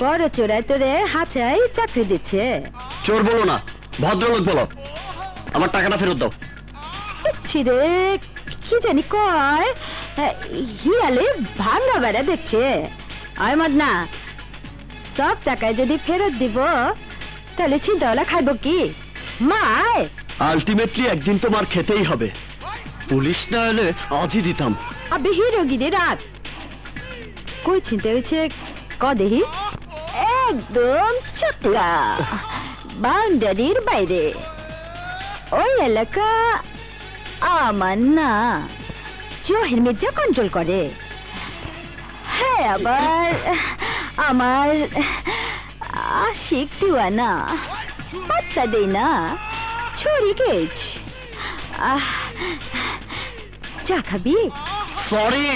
চোরাই তোরে হাচাই চাকরি দিচ্ছে। চোর বলো না ভদ্রলোক বলো। আমার টাকাটা ফেরত দাও। ইচ্ছি রে কি জানি কয় হ্যাঁ, হিয়ালে ভাঙা বেড়া দেখছে আয় না সব টাকায় যদি ফেরত দিব তাহলে চিন্তাওয়ালা খাইব কি? মায় আলটিমেটলি একদিন তোমার খেতেই হবে। পুলিশ না এলে আজই দিতাম। আবে হিরোগিরি রাত। কই চিনতে হয়েছে? ক দেহি একদম চক্কা বাউন্ডারির বাইরে ওই এলাকা আমার না জহির মির্জা কন্ট্রোল করে হ্যাঁ আবার আমার আশিক দিওয়ানা পাত্তা দেই না ছড়ি গেছ চা খাবি সরি?